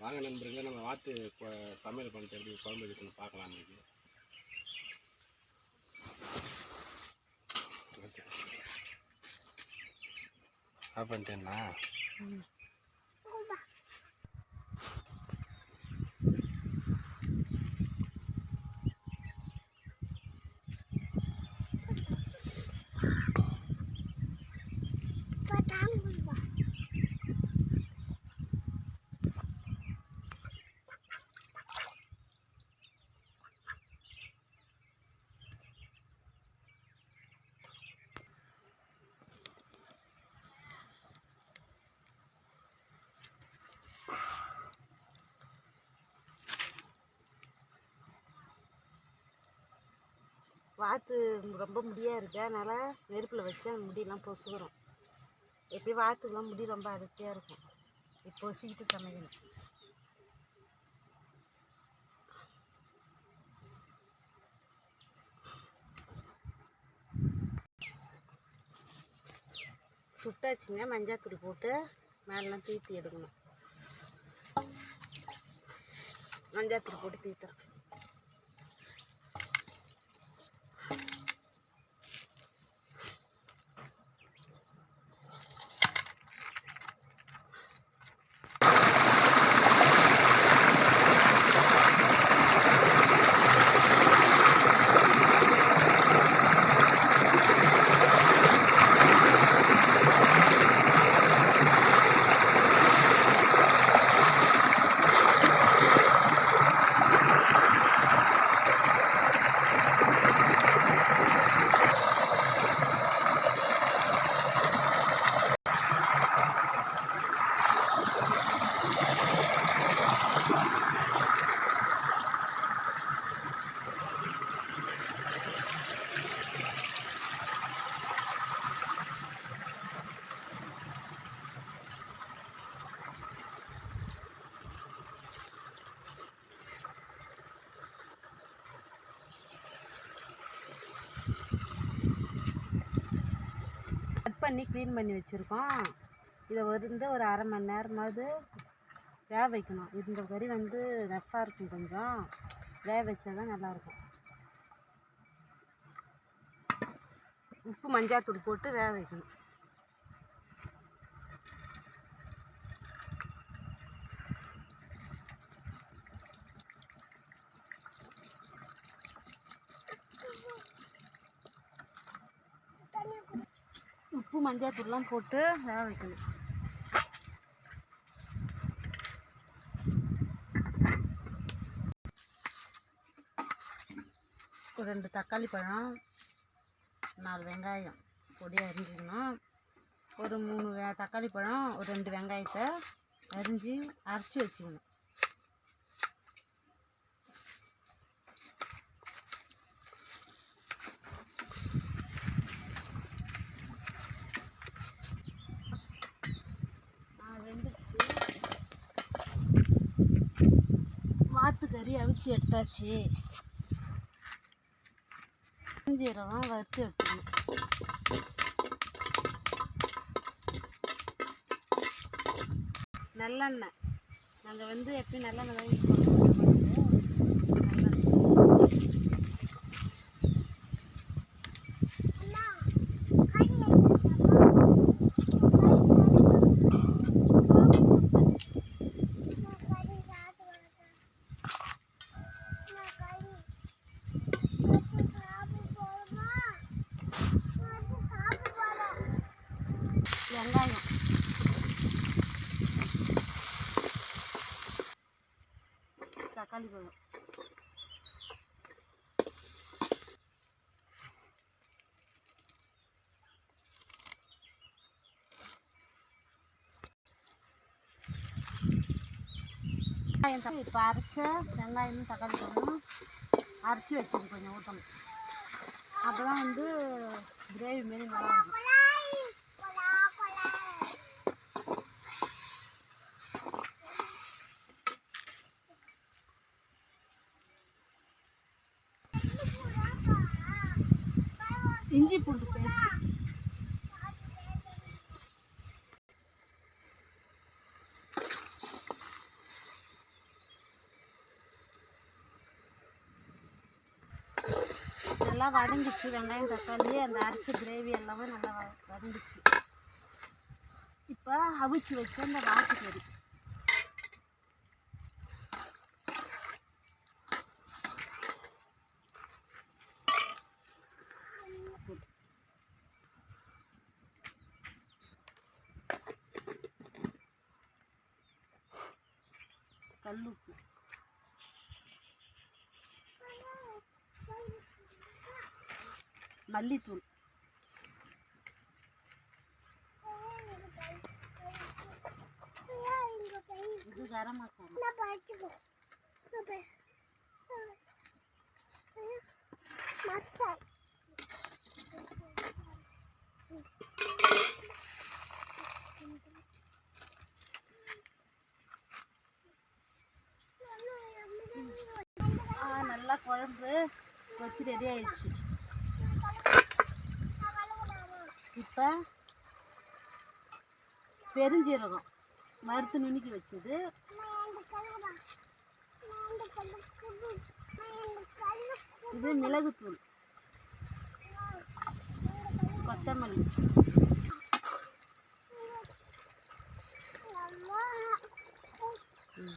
வாங்க நண்பர்களே நம்ம வாத்து சமையல் பண்ணிட்டு எப்படி குழம்பு வைக்கணும் பார்க்கலாம் இன்னைக்கு. ஓகே. ஆஃப் பண்ணிட்டேன்னா? வாத்து ரொம்ப முடியாக இருக்குது அதனால் நெருப்பில் வச்சு அந்த முடியெல்லாம் பொசுகிறோம். எப்பயும் வாத்துக்கெலாம் முடி ரொம்ப அடர்த்தியாக இருக்கும். இப்போ பொசிக்கிட்டு சமைக்கணும் சுட்டாச்சுங்க. மஞ்சாத்தூள் போட்டு மேலாம் தீத்தி எடுக்கணும். மஞ்சாத்தூள் போட்டு தீத்துறேன் பண்ணி க்ளீன் பண்ணி வச்சுருக்கோம். இதை வந்து ஒரு அரை மணி நேரமாவது வேக வைக்கணும். இந்த கறி வந்து ரஃப்பாக இருக்கும் கொஞ்சம். வேக வச்சா தான் நல்லாயிருக்கும். உப்பு மஞ்சாத்தூள் போட்டு வேக வைக்கணும். உப்பு மஞ்சாத்தூள்லாம் போட்டு வேக வைக்கணும். ஒரு ரெண்டு தக்காளி பழம் நாலு வெங்காயம் பொடியாக அரிஞ்சிக்கணும். ஒரு மூணு தக்காளி பழம் ஒரு ரெண்டு வெங்காயத்தை அரிஞ்சு அரைச்சி வச்சுக்கணும். வாத்து எடுத்தாச்சு. ஜீரகம் வறுத்து எடுத்துக்கணும். நல்லெண்ணெய். நாங்கள் வந்து எப்பயும் நல்லெண்ணெய் தான் யூஸ் பண்ணுவோம் நல்லெண்ணெய் வெங்காயம் தக்காளி பழம் வெங்காயம் தக்காளி இப்போ அரைச்ச வெங்காயமும் தக்காளி பழமும் அரைச்சி வச்சுது கொஞ்சம் ஊற்றணும் அப்போ தான் வந்து கிரேவி மாரி நல்லா இருக்கும் இஞ்சி பூண்டு பேஸ்ட். நல்லா வதங்கிச்சு. வெங்காயம் தக்காளி அந்த அரைச்ச கிரேவி எல்லாமே நல்லா வதங்கிச்சு. இப்போ அவிச்சு வச்சு அந்த வாசக்கறி Tallu. Malli tool. Isso é garama. Na parte do. Na parte. Matai. நல்லா குழம்பு வச்சு ரெடி ஆயிடுச்சு. இப்போ பெருஞ்சீரகம் மருத்து நுணுக்கி வச்சது. இது மிளகுத்தூள் கொத்தமல்லி. ம்,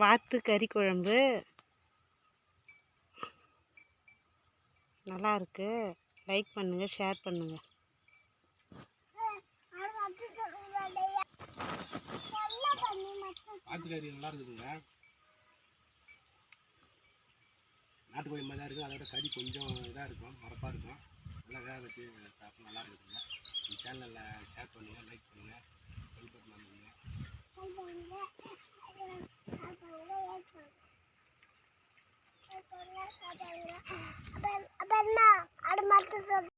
வாத்து கறி குழம்பு. நல்லா இருக்கு. லைக் பண்ணுங்கள் ஷேர் பண்ணுங்கள் வாத்துக்கறி நல்லா இருக்குதுங்க. நாட்டுக்கோழி மாதிரி தான் இருக்குது அதோட கறி கொஞ்சம் இதாக இருக்கும். மரப்பாக இருக்கும். நல்லா வேக வச்சு சாப்பிட்டு நல்லா இருக்குதுங்க. இந்த சேனலில் ஷேர் பண்ணுங்கள் லைக் பண்ணுங்கள் பெல் பண்ணுங்கள் அப்ப என்ன அடு மறுத்து சொல்